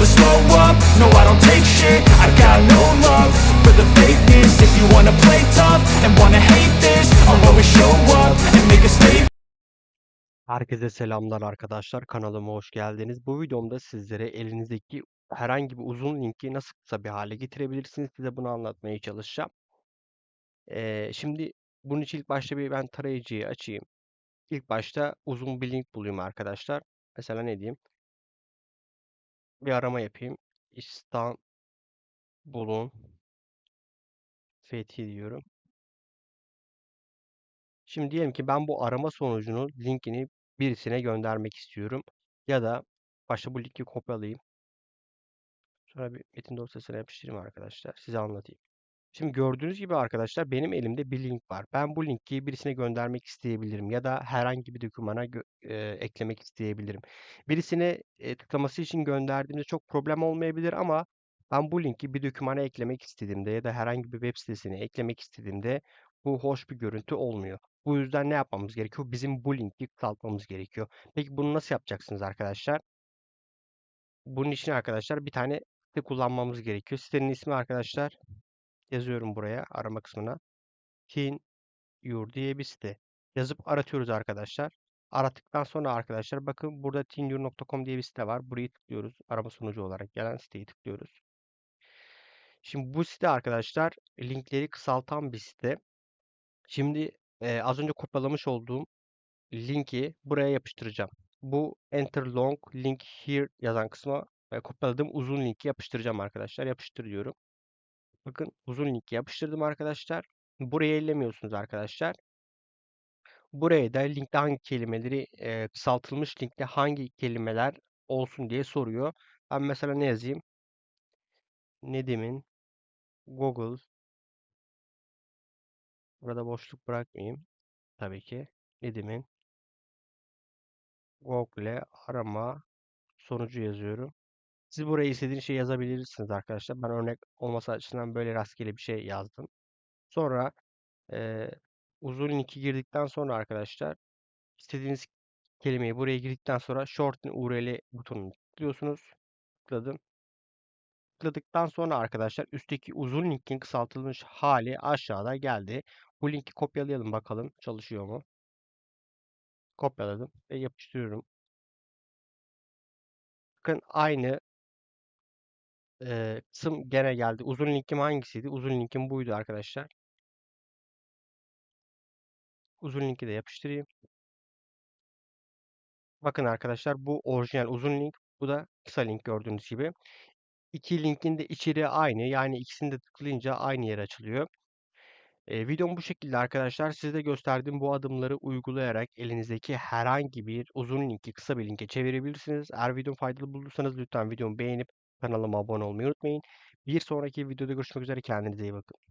never slow up, no I don't take shit I got no love for the fakeness If you wanna play tough and wanna hate this I'll always show up and make a statement Herkese selamlar arkadaşlar. Kanalıma hoş geldiniz. Bu videomda sizlere elinizdeki herhangi bir uzun linki nasıl kısa bir hale getirebilirsiniz size bunu anlatmaya çalışacağım. Ee, şimdi bunun için ilk başta bir ben tarayıcıyı açayım. İlk başta uzun bir link bulayım arkadaşlar. Mesela ne diyeyim? Bir arama yapayım. İstanbul'un fethi diyorum. Şimdi diyelim ki ben bu arama sonucunu linkini birisine göndermek istiyorum. Ya da başta bu linki kopyalayayım. Sonra bir metin dosyasına yapıştırayım arkadaşlar. Size anlatayım. Şimdi gördüğünüz gibi arkadaşlar benim elimde bir link var. Ben bu linki birisine göndermek isteyebilirim ya da herhangi bir dokümana e, eklemek isteyebilirim. Birisine e, tıklaması için gönderdiğimde çok problem olmayabilir ama ben bu linki bir dokümana eklemek istediğimde ya da herhangi bir web sitesine eklemek istediğimde bu hoş bir görüntü olmuyor. Bu yüzden ne yapmamız gerekiyor? Bizim bu linki kısaltmamız gerekiyor. Peki bunu nasıl yapacaksınız arkadaşlar? Bunun için arkadaşlar bir tane site kullanmamız gerekiyor. Sitenin ismi arkadaşlar yazıyorum buraya arama kısmına. TinYur diye bir site. Yazıp aratıyoruz arkadaşlar. Arattıktan sonra arkadaşlar bakın burada tinyur.com diye bir site var. Burayı tıklıyoruz. Arama sonucu olarak gelen siteyi tıklıyoruz. Şimdi bu site arkadaşlar linkleri kısaltan bir site. Şimdi e, az önce kopyalamış olduğum linki buraya yapıştıracağım. Bu enter long link here yazan kısma e, kopyaladığım uzun linki yapıştıracağım arkadaşlar. Yapıştır diyorum. Bakın uzun linki yapıştırdım arkadaşlar. Buraya ellemiyorsunuz arkadaşlar. Buraya da linkte hangi kelimeleri e, kısaltılmış linkte hangi kelimeler olsun diye soruyor. Ben mesela ne yazayım? Nedim'in Google burada boşluk bırakmayayım tabii ki. Nedim'in Google arama sonucu yazıyorum. Siz buraya istediğiniz şey yazabilirsiniz arkadaşlar. Ben örnek olması açısından böyle rastgele bir şey yazdım. Sonra e, uzun linki girdikten sonra arkadaşlar istediğiniz kelimeyi buraya girdikten sonra shorten URL butonunu tıklıyorsunuz. Tıkladım. Tıkladıktan sonra arkadaşlar üstteki uzun linkin kısaltılmış hali aşağıda geldi. Bu linki kopyalayalım bakalım çalışıyor mu? Kopyaladım ve yapıştırıyorum. Bakın aynı e, kısım gene geldi. Uzun linkim hangisiydi? Uzun linkim buydu arkadaşlar. Uzun linki de yapıştırayım. Bakın arkadaşlar bu orijinal uzun link. Bu da kısa link gördüğünüz gibi. İki linkin de içeriği aynı. Yani ikisini de tıklayınca aynı yer açılıyor. E, videom bu şekilde arkadaşlar. Size gösterdiğim bu adımları uygulayarak elinizdeki herhangi bir uzun linki kısa bir linke çevirebilirsiniz. Eğer videomu faydalı bulduysanız lütfen videomu beğenip kanalıma abone olmayı unutmayın. Bir sonraki videoda görüşmek üzere. Kendinize iyi bakın.